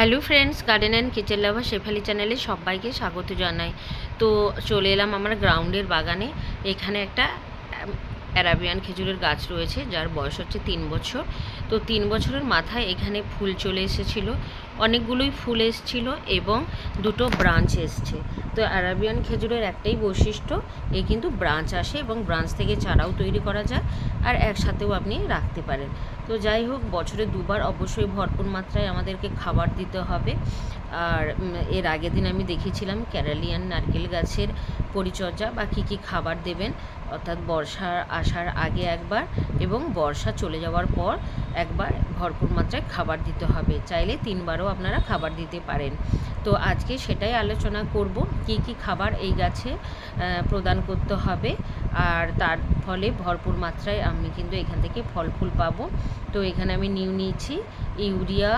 Hello friends garden and kitchen lover Shefali চ্যানেলে সবাইকে স্বাগত জানাই। তো চলে এলাম আমার গ্রাউন্ডের বাগানে। এখানে একটা অ্যারাবিয়ান খেজুরের গাছ রয়েছে, যার বয়স হচ্ছে তিন বছর। তো তিন বছরের মাথায় এখানে ফুল চলে এসেছিল। অনেকগুলোই ফুল এসেছিল এবং দুটো ব্রাঞ্চ এসছে। তো অ্যারাবিয়ান খেজুরের একটাই বৈশিষ্ট্য, এ কিন্তু ব্রাঞ্চ আসে এবং ব্রাঞ্চ থেকে চারাও তৈরি করা যায় আর একসাথেও আপনি রাখতে পারেন। তো যাই হোক, বছরে দুবার অবশ্যই ভরপুর মাত্রায় আমাদেরকে খাবার দিতে হবে। আর এর আগের দিন আমি দেখেছিলাম ক্যারালিয়ান নারকেল গাছের পরিচর্যা বা কী কী খাবার দেবেন। অর্থাৎ বর্ষা আসার আগে একবার এবং বর্ষা চলে যাওয়ার পর একবার ভরপুর মাত্রায় খাবার দিতে হবে। চাইলে তিনবারও আপনারা খাবার দিতে পারেন। তো আজকে সেটাই আলোচনা করব, কি কি খাবার এই গাছে প্রদান করতে হবে। আর তার ফলে ভরপুর মাত্রায় আমি কিন্তু এখান থেকে ফল ফুল পাবো। তো এখানে আমি নিউ নিয়েছি ইউরিয়া,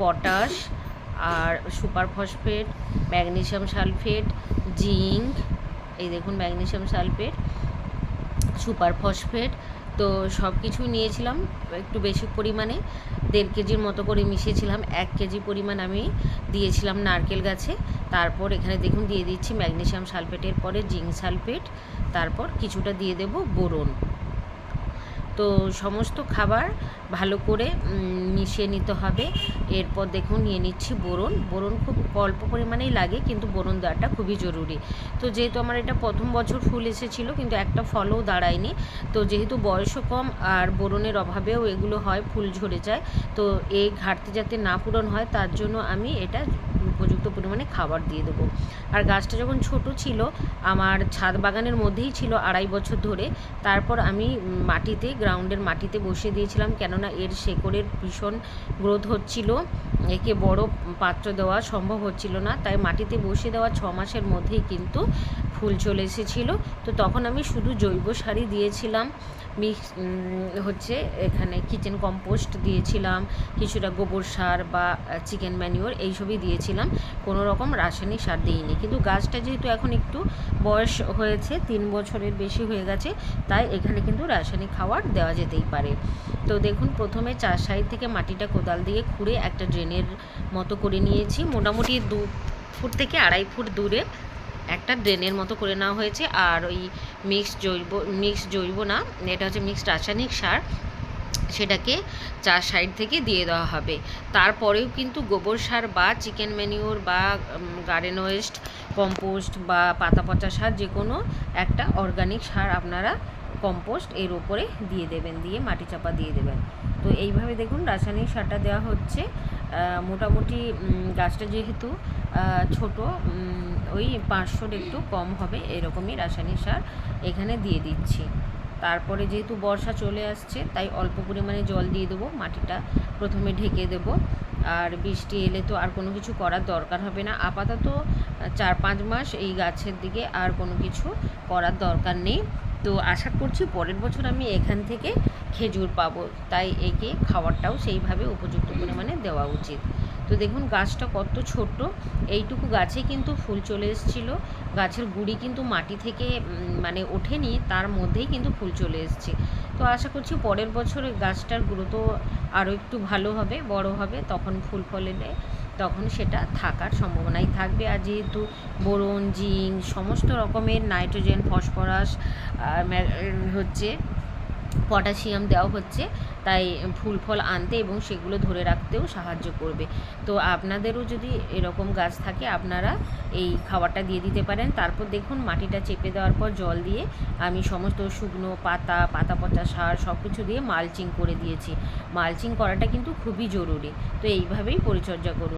পটাশ, আর super phosphate magnesium sulphate, zinc, এই দেখুন ম্যাগনেসিয়াম সালফেট, সুপার ফসফেট। তো সব কিছু নিয়েছিলাম। একটু বেশি পরিমাণে দেড় কেজির মতো করে মিশিয়েছিলাম। এক কেজি পরিমাণ আমি দিয়েছিলাম নারকেল গাছে। তারপর এখানে দেখুন দিয়ে দিচ্ছি ম্যাগনেসিয়াম সালফেটের পরে জিঙ্ক সালফেট। তারপর কিছুটা দিয়ে দেব বোরন। তো সমস্ত খাবার ভালো করে মিশিয়ে নিতে হবে। এরপর দেখুন, নিয়ে নিচ্ছি বোরন। বোরন খুব অল্প পরিমাণেই লাগে, কিন্তু বোরন দেওয়াটা খুবই জরুরি। তো যেহেতু আমার এটা প্রথম বছর ফুল এসেছিল, কিন্তু একটা ফলও দাঁড়ায়নি। তো যেহেতু বয়সও কম আর বোরনের অভাবেও এগুলো হয়, ফুল ঝরে যায়, তো এই ঘাটতি যাতে না পূরণ হয়, তার জন্য আমি এটা উপযুক্ত পরিমাণে খাবার দিয়ে দেবো। আর গাছটা যখন ছোট ছিল, আমার ছাদ বাগানের মধ্যেই ছিল আড়াই বছর ধরে। তারপর আমি মাটিতে গ্রাউন্ডের মাটিতে বসিয়ে দিয়েছিলাম কেননা এর শেকড়ের ভীষণ গ্রোথ হচ্ছিল। একে বড় পাত্র দেওয়া সম্ভব হচ্ছিল না, তাই মাটিতে বসিয়ে দেওয়া ছ মাসের মধ্যেই কিন্তু ফুল চলে এসেছিল। তো তখন আমি শুধু জৈব সারই দিয়েছিলাম। মিক্স হচ্ছে এখানে কিচেন কম্পোস্ট দিয়েছিলাম, কিছুটা গোবর সার বা চিকেন ম্যানিওর এইসবই দিয়েছিলাম। কোনো রকম রাসায়নিক সার দিইনি। কিন্তু গাছটা যেহেতু এখন একটু বয়স হয়েছে, তিন বছরের বেশি হয়ে গেছে, তাই এখানে কিন্তু রাসায়নিক খাবার দেওয়া যেতেই পারে। তো দেখুন, প্রথমে চার সাইড থেকে মাটিটা কোদাল দিয়ে খুঁড়ে একটা ড্রেনের মতো করে নিয়েছি। মোটামুটি দু ফুট থেকে আড়াই ফুট দূরে একটা ড্রেনের মতো করে নেওয়া হয়েছে। আর ওই মিক্স জৈব মিক্স জৈব না, এটা হচ্ছে মিক্সড রাসায়নিক সার। সেটাকে চার সাইড থেকে দিয়ে দেওয়া হবে। তারপরেও কিন্তু গোবর সার বা চিকেন ম্যানিওর বা গার্ডেন ওয়েস্ট কম্পোস্ট বা পাতা পচা সার যে কোনো একটা অর্গানিক সার আপনারা কম্পোস্ট এর উপরে দিয়ে দেবেন, দিয়ে মাটি চাপা দিয়ে দেবেন। তো এইভাবে দেখুন রাসায়নিক সারটা দেওয়া হচ্ছে। মোটামুটি গাছটা যেহেতু ছোট ওই পাঁচশোর একটু কম হবে এরকমই রাসায়নিক সার এখানে দিয়ে দিচ্ছি। তারপরে যেহেতু বর্ষা চলে আসছে, তাই অল্প পরিমাণে জল দিয়ে দেবো, মাটিটা প্রথমে ঢেকে দেবো। আর বৃষ্টি এলে তো আর কোনো কিছু করার দরকার হবে না। আপাতত চার পাঁচ মাস এই গাছের দিকে আর কোনো কিছু করার দরকার নেই। তো আশা করছি পরের বছর আমি এখান থেকে খেজুর পাবো। তাই একে খাবারটাও সেইভাবে উপযুক্ত পরিমাণে দেওয়া উচিত। তো দেখুন, গাছটা কত ছোট্ট এইটুকু গাছে কিন্তু ফুল চলে এসেছিল। গাছের গুঁড়ি কিন্তু মাটি থেকে মানে ওঠেনি, তার মধ্যেই কিন্তু ফুল চলে এসেছে। তো আশা করছি পরের বছর গাছটার গ্রোথ আরও একটু ভালো হবে, বড় হবে, তখন ফুল ফলে এলে তখন সেটা থাকার সম্ভাবনাই থাকবে। আর যেহেতু বোরন, জিঙ্ক সমস্ত রকমের নাইট্রোজেন, ফসফরাস হচ্ছে পটাশিয়াম দেওয়া হচ্ছে, তাই ফুল ফল আনতে এবং সেগুলো ধরে রাখতেও সাহায্য করবে। তো আপনাদেরও যদি এরকম গাছ থাকে, আপনারা এই খাবারটা দিয়ে দিতে পারেন। তারপর দেখুন, মাটিটা চেপে দেওয়ার পর জল দিয়ে আমি সমস্ত শুকনো পাতা পাতা পচা সার সব কিছু দিয়ে মালচিং করে দিয়েছি। মালচিং করাটা কিন্তু খুবই জরুরি। তো এইভাবেই পরিচর্যা করুন।